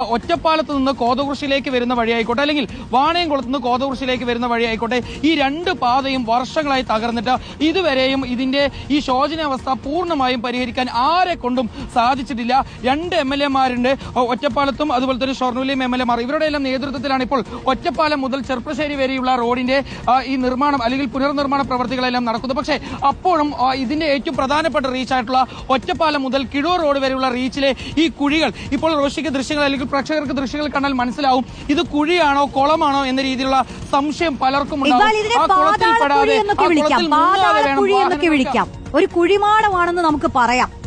ഒറ്റപ്പാലത്ത് നിന്ന് കോതകുറിശിലേക്ക് വരുന്ന വഴിയായിക്കോട്ടെ അല്ലെങ്കിൽ വാണയംകുളത്ത് നിന്ന് കോതകുറിശിലേക്ക് വരുന്ന വഴിയായിക്കോട്ടെ ഈ രണ്ട് പാതയും വർഷങ്ങളായി തകർന്നിട്ട് ഇതുവരെയും ഇതിന്റെ ഈ ശോചനാവസ്ഥ പൂർണമായും പരിഹരിക്കാൻ ആരെ കൊണ്ടും സാധിച്ചിട്ടില്ല. രണ്ട് എം എൽ എമാരുണ്ട് ഒറ്റപ്പാലത്തും അതുപോലെ തന്നെ ഷൊർണൂലിയും എം എൽ എമാർ. ഇവരുടെ എല്ലാം നേതൃത്വത്തിലാണ് ഇപ്പോൾ ഒറ്റപ്പാലം മുതൽ ചെറുപ്പശ്ശേരി വരെയുള്ള റോഡിന്റെ ഈ നിർമ്മാണം അല്ലെങ്കിൽ പുനർനിർമ്മാണ പ്രവർത്തികളെല്ലാം നടക്കുന്നത്. പക്ഷേ അപ്പോഴും ഇതിന്റെ ഏറ്റവും പ്രധാനപ്പെട്ട റീച്ചായിട്ടുള്ള ഒറ്റപ്പാലം മുതൽ കിഴൂർ റോഡ് വരെയുള്ള റീച്ചിലെ ഈ കുഴികൾ ഇപ്പോൾ റോഷിക്ക് ദൃശ്യങ്ങൾ അല്ലെങ്കിൽ പ്രേക്ഷകർക്ക് ദൃശ്യങ്ങൾ കണ്ടാൽ മനസ്സിലാവും. ഇത് കുഴിയാണോ കുളമാണോ എന്ന രീതിയിലുള്ള സംശയം പലർക്കും ഉണ്ടാവും. ഒരു കുഴിമാടമാണെന്ന് നമുക്ക് കുളത്തിൽ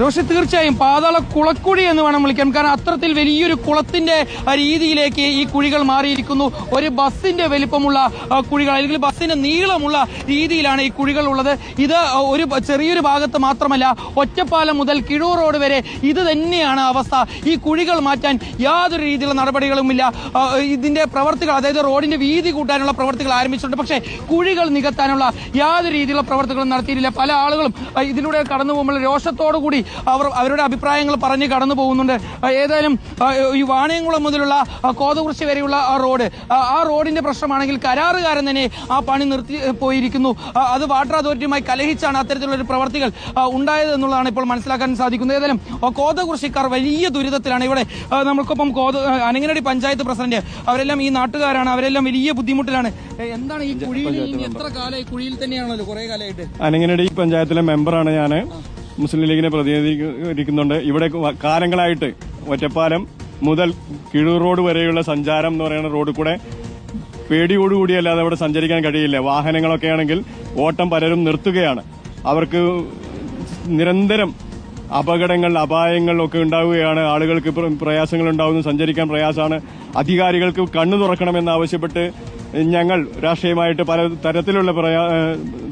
റോഷി തീർച്ചയായും പാതാള കുളക്കുഴി എന്ന് വേണം വിളിക്കാൻ. കാരണം അത്രത്തിൽ വലിയൊരു കുളത്തിന്റെ രീതിയിലേക്ക് ഈ കുഴികൾ മാറിയിരിക്കുന്നു. ഒരു ബസിന്റെ വലിപ്പമുള്ള കുഴികൾ അല്ലെങ്കിൽ ബസിന്റെ നീളമുള്ള രീതിയിലാണ് ഈ കുഴികൾ ഉള്ളത്. ഇത് ഒരു ചെറിയൊരു ഭാഗത്ത് മാത്രമല്ല ഒറ്റപ്പാലം മുതൽ കിഴൂർ റോഡ് വരെ ഇത് തന്നെയാണ് അവസ്ഥ. ഈ കുഴികൾ മാറ്റാൻ യാതൊരു രീതിയിലുള്ള നടപടികളുമില്ല. ഇതിന്റെ പ്രവർത്തികൾ അതായത് റോഡിന്റെ വീതി കൂട്ടാനുള്ള പ്രവർത്തികൾ ആരംഭിച്ചിട്ടുണ്ട്. പക്ഷേ കുഴികൾ നികത്താനുള്ള യാതൊരു രീതിയിലുള്ള പ്രവർത്തികളും നടത്തിയിട്ടില്ല. പല ആളുകളും ഇതിലൂടെ കടന്നു പോകുമ്പോൾ രോഷത്തോടു കൂടി അവർ അവരുടെ അഭിപ്രായങ്ങൾ പറഞ്ഞ് കടന്നു പോകുന്നുണ്ട്. ഏതായാലും ഈ വാണയംകുളം മുതലുള്ള കോതകുറിശി വരെയുള്ള ആ റോഡ് ആ, റോഡിന്റെ പ്രശ്നമാണെങ്കിൽ കരാറുകാരൻ തന്നെ ആ പണി നിർത്തി പോയിരിക്കുന്നു. അത് വാട്ടർ അതോറിറ്റിയുമായി കലഹിച്ചാണ് അത്തരത്തിലുള്ള ഒരു പ്രവർത്തികൾ ഉണ്ടായത് എന്നുള്ളതാണ് ഇപ്പോൾ മനസ്സിലാക്കാൻ സാധിക്കുന്നത്. ഏതായാലും കോതകുറിശിക്കാർ വലിയ ദുരിതത്തിലാണ് ഇവിടെ. നമുക്കൊപ്പം കോത അനങ്ങനടി പഞ്ചായത്ത് പ്രസിഡന്റ് അവരെല്ലാം ഈ നാട്ടുകാരാണ്. അവരെല്ലാം വലിയ ബുദ്ധിമുട്ടിലാണ്. എന്താണ് ഈ കുഴിയിൽ എത്ര കാലം ഈ കുഴിയിൽ തന്നെയാണല്ലോ കുറെ കാലമായിട്ട്? അനങ്ങനടി പഞ്ചായത്തിലെ മെമ്പറാണ് ഞാൻ മുസ്ലിം ലീഗിനെ പ്രതിനിധീകരിക്കുന്നുണ്ട്. ഇവിടെ കാലങ്ങളായിട്ട് ഒറ്റപ്പാലം മുതൽ കിഴൂർ റോഡ് വരെയുള്ള സഞ്ചാരം എന്ന് പറയുന്ന റോഡിൽ കൂടെ പേടിയോടുകൂടിയല്ലാതെ അവിടെ സഞ്ചരിക്കാൻ കഴിയില്ല. വാഹനങ്ങളൊക്കെ ആണെങ്കിൽ ഓട്ടം പലരും നിർത്തുകയാണ്. അവർക്ക് നിരന്തരം അപകടങ്ങൾ അപായങ്ങളൊക്കെ ഉണ്ടാവുകയാണ്. ആളുകൾക്ക് പ്രയാസങ്ങൾ ഉണ്ടാവുന്നു. സഞ്ചരിക്കാൻ പ്രയാസമാണ്. അധികാരികൾക്ക് കണ്ണു തുറക്കണമെന്ന് ആവശ്യപ്പെട്ട് ഞങ്ങൾ രാഷ്ട്രീയമായിട്ട് പല തരത്തിലുള്ള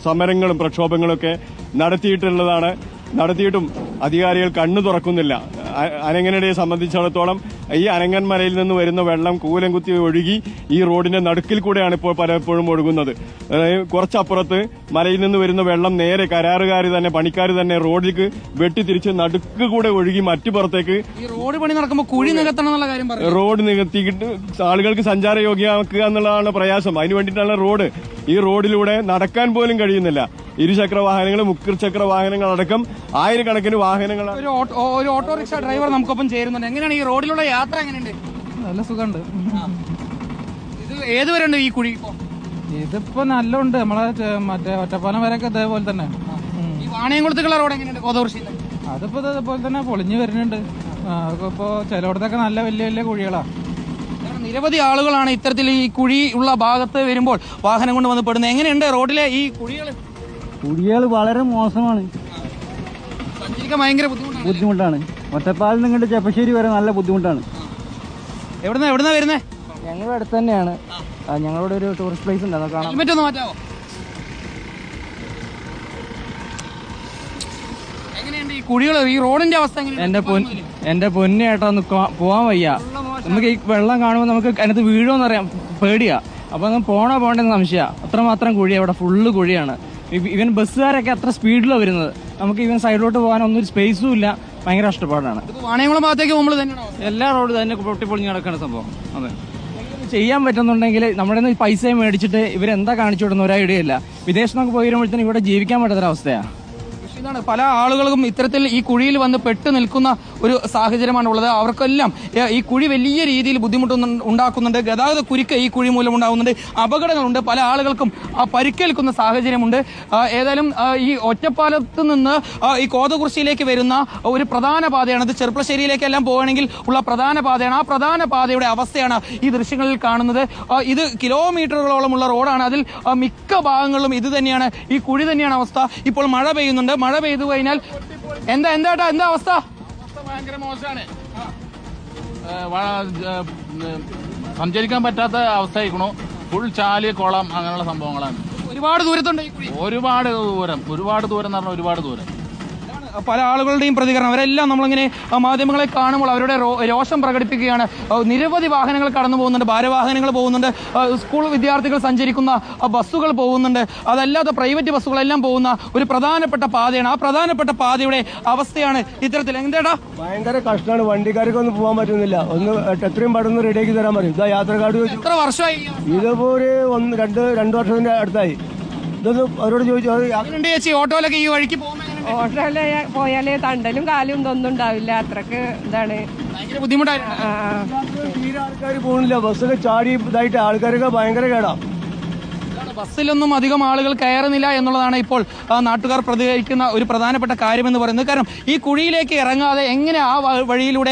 സമരങ്ങളും പ്രക്ഷോഭങ്ങളും ഒക്കെ നടത്തിയിട്ടുള്ളതാണ്. നടത്തിയിട്ടും അധികാരികൾ കണ്ണു തുറക്കുന്നില്ല. അനങ്ങനടയെ സംബന്ധിച്ചിടത്തോളം ഈ അനങ്ങൻമലയിൽ നിന്ന് വരുന്ന വെള്ളം കൂലം കുത്തി ഒഴുകി ഈ റോഡിന്റെ നടുക്കിൽ കൂടെയാണ് ഇപ്പോൾ പലപ്പോഴും ഒഴുകുന്നത്. കുറച്ചപ്പുറത്ത് മലയിൽ നിന്ന് വരുന്ന വെള്ളം നേരെ കരാറുകാർ തന്നെ പണിക്കാർ തന്നെ റോഡിലേക്ക് വെട്ടിത്തിരിച്ച് നടുക്ക് കൂടെ ഒഴുകി മറ്റു പുറത്തേക്ക് റോഡ് പണി നടക്കുമ്പോൾ കുഴി നികത്തണം കാര്യം റോഡ് നികത്തിയിട്ട് ആളുകൾക്ക് സഞ്ചാരയോഗ്യമാക്കുക എന്നുള്ളതാണ് പ്രയാസം. അതിന് വേണ്ടിയിട്ടാണ് റോഡ്. ഈ റോഡിലൂടെ നടക്കാൻ പോലും കഴിയുന്നില്ല. ഇരുചക്ര വാഹനങ്ങൾ മുക്കിർചക്ര വാഹനങ്ങൾ അടക്കം ആയിരക്കണക്കിന് വാഹനങ്ങൾ. ഒരു ഓട്ടോ ഒരു ഓട്ടോറിക്ഷ ഡ്രൈവർ നമുക്കൊപ്പം ചേരുന്നുണ്ട്. എങ്ങനെയാണ് ഈ റോഡിലുള്ള യാത്ര എങ്ങനെയുണ്ട്? നല്ല സുഖമുണ്ട്. ഇത് ഏതുവരെ ഉണ്ട് ഈ കുഴി ഇപ്പോ? ഇതിപ്പോ നല്ലുണ്ട്. നമ്മളെ ചെ- മറ്റേ ഒറ്റപ്പാലം വരെയൊക്കെ ഇതേപോലെ തന്നെ. ഈ റോഡ് എങ്ങനെയുണ്ട്? അതിപ്പോ ഇതേപോലെ തന്നെ പൊളിഞ്ഞു വരുന്നുണ്ട്. ഇപ്പോ ഇപ്പൊ ചിലയിടത്തൊക്കെ നല്ല വലിയ വലിയ കുഴികളാ. നിരവധി ആളുകളാണ് ഇത്തരത്തിൽ ഈ കുഴി ഉള്ള ഭാഗത്ത് വരുമ്പോൾ വാഹനം കൊണ്ട് വന്ന് പെടുന്നത്. എങ്ങനെയുണ്ട് റോഡിലെ ഈ കുഴികൾ കുടികൾ വളരെ മോശമാണ്. സഞ്ചരിക്കാൻ ഭയങ്കര ബുദ്ധിമുട്ടാണ്. ബുദ്ധിമുട്ടാണ്. ഒറ്റപ്പാലിൽ നിങ്ങളുടെ ചെപ്പശ്ശേരി വരെ നല്ല ബുദ്ധിമുട്ടാണ്. എവിടുന്ന എവിടുന്ന വരുന്നേ? ഞങ്ങളുടെ അടുത്ത് തന്നെയാണ്. ഞങ്ങളുടെ ഒരു ടൂറിസ്റ്റ് പ്ലേസ് ഉണ്ട്. അതൊക്കെ കാണാം. ഹെൽമെറ്റ് ഒന്ന് മാറ്റാവോ? എങ്ങനെയുണ്ട് ഈ കുഴികൾ ഈ റോഡിന്റെ അവസ്ഥ? എന്റെ പൊൻ എന്റെ പൊന്നു ചേട്ടാ ഒന്ന് കൊ- പോവാൻ വയ്യ. നമുക്ക് ഈ വെള്ളം കാണുമ്പോൾ നമുക്ക് അതിനകത്ത് വീഴുമെന്ന് അറിയാം പേടിയാ. അപ്പൊ ഒന്ന് പോണോ പോണ്ടെന്ന് സംശയ. അത്രമാത്രം കുഴി അവിടെ ഫുള്ള് കുഴിയാണ്. ഇവൻ ബസ്സുകാരൊക്കെ അത്ര സ്പീഡിലാണ് വരുന്നത്. നമുക്ക് ഇവൻ സൈഡിലോട്ട് പോകാൻ ഒന്നും സ്പേസും ഇല്ല. ഭയങ്കര കഷ്ടപ്പാടാണ്. വാണയംകുളം ഭാഗത്തേക്ക് പോകുമ്പോൾ തന്നെ എല്ലാ റോഡും തന്നെ പൊട്ടിപ്പൊളിഞ്ഞ് കിടക്കുന്ന സംഭവം. അതെ. ചെയ്യാൻ പറ്റുന്നുണ്ടെങ്കിൽ നമ്മുടെ നിന്ന് പൈസ മേടിച്ചിട്ട് ഇവരെന്താ കാണിച്ചു വിടുന്ന ഒരു ഐഡിയ ഇല്ല. വിദേശത്തൊക്കെ പോയി വരുമ്പോഴത്തേനും ഇവിടെ ജീവിക്കാൻ പറ്റാത്തൊരവസ്ഥയാണ് ഇതാണ് പല ആളുകൾക്കും ഇത്തരത്തിൽ ഈ കുഴിയിൽ വന്ന് പെട്ട് നിൽക്കുന്ന ഒരു സാഹചര്യമാണ് ഉള്ളത് അവർക്കെല്ലാം ഈ കുഴി വലിയ രീതിയിൽ ബുദ്ധിമുട്ട് ഉണ്ടാക്കുന്നുണ്ട്. ഗതാഗത കുരുക്ക് ഈ കുഴി മൂലം ഉണ്ടാകുന്നുണ്ട്. അപകടങ്ങളുണ്ട്. പല ആളുകൾക്കും പരിക്കേൽക്കുന്ന സാഹചര്യമുണ്ട്. ഏതായാലും ഈ ഒറ്റപ്പാലത്ത് നിന്ന് ഈ കോതകുറിശിയിലേക്ക് വരുന്ന ഒരു പ്രധാന പാതയാണ്. ഇത് ചെറുപ്പശ്ശേരിയിലേക്കെല്ലാം പോവുകയാണെങ്കിൽ ഉള്ള പ്രധാന പാതയാണ്. ആ പ്രധാന പാതയുടെ അവസ്ഥയാണ് ഈ ദൃശ്യങ്ങളിൽ കാണുന്നത്. ഇത് ഇത് കിലോമീറ്ററുകളോളമുള്ള റോഡാണ്. അതിൽ മിക്ക ഭാഗങ്ങളിലും ഇത് തന്നെയാണ്. ഈ കുഴി തന്നെയാണ് അവസ്ഥ. ഇപ്പോൾ മഴ പെയ്യുന്നുണ്ട്. മഴ പെയ്തു കഴിഞ്ഞാൽ എന്താ എന്താട്ടാ എന്താ അവസ്ഥ? ഭയങ്കര മോശമാണ്. സഞ്ചരിക്കാൻ പറ്റാത്ത അവസ്ഥയായിക്കണു. ഫുൾ ചാൽ കുളം അങ്ങനെയുള്ള സംഭവങ്ങളാണ്. ഒരുപാട് ദൂരത്തുണ്ട് ഒരുപാട് ദൂരം. ഒരുപാട് ദൂരം എന്ന് പറഞ്ഞാൽ ഒരുപാട് ദൂരം. പല ആളുകളുടെയും പ്രതികരണം. അവരെല്ലാം നമ്മളിങ്ങനെ മാധ്യമങ്ങളെ കാണുമ്പോൾ അവരുടെ രോഷം പ്രകടിപ്പിക്കുകയാണ്. നിരവധി വാഹനങ്ങൾ കടന്നു പോകുന്നുണ്ട് ഭാരവാഹനങ്ങൾ പോകുന്നുണ്ട് സ്കൂൾ വിദ്യാർത്ഥികൾ സഞ്ചരിക്കുന്ന ബസ്സുകൾ പോകുന്നുണ്ട്. അതല്ലാതെ പ്രൈവറ്റ് ബസ്സുകളെല്ലാം പോകുന്ന ഒരു പ്രധാനപ്പെട്ട പാതയാണ്. ആ പ്രധാനപ്പെട്ട പാതയുടെ അവസ്ഥയാണ് ഇത്തരത്തിൽ. എന്തേടാ? ഭയങ്കര കഷ്ടമാണ്. വണ്ടിക്കാർക്ക് ഒന്നും പോകാൻ പറ്റുന്നില്ല. ഒന്ന് എത്രയും പെട്ടെന്ന് റെഡിയാക്കി തരാൻ പറയും. ഇതാ യാത്ര എത്ര വർഷമായി? ഇതിപ്പോ ഒരു ഒന്ന് രണ്ട് രണ്ട് വർഷത്തിന്റെ അടുത്തായി. ഇതൊന്ന് അവരോട് ചോദിച്ചു. ചേച്ചി? ഓട്ടോയിലൊക്കെ ഈ വഴിക്ക് പോകുമ്പോൾ എങ്ങനെയുണ്ട്? പോയാലേ തണ്ടലും കാലും ഇതൊന്നും ഉണ്ടാവില്ല. അത്രയ്ക്ക് ഇതാണ്. ബുദ്ധിമുട്ടായിരുന്നു. ആൾക്കാർ ചാടി ഇതായിട്ട് ആൾക്കാരൊക്കെ ഭയങ്കര കേടാ. ബസ്സിലൊന്നും അധികം ആളുകൾ കയറുന്നില്ല എന്നുള്ളതാണ് ഇപ്പോൾ നാട്ടുകാർ പ്രതികരിക്കുന്ന ഒരു പ്രധാനപ്പെട്ട കാര്യം എന്ന് പറയുന്നത്. കാരണം ഈ കുഴിയിലേക്ക് ഇറങ്ങാതെ എങ്ങനെ ആ വഴിയിലൂടെ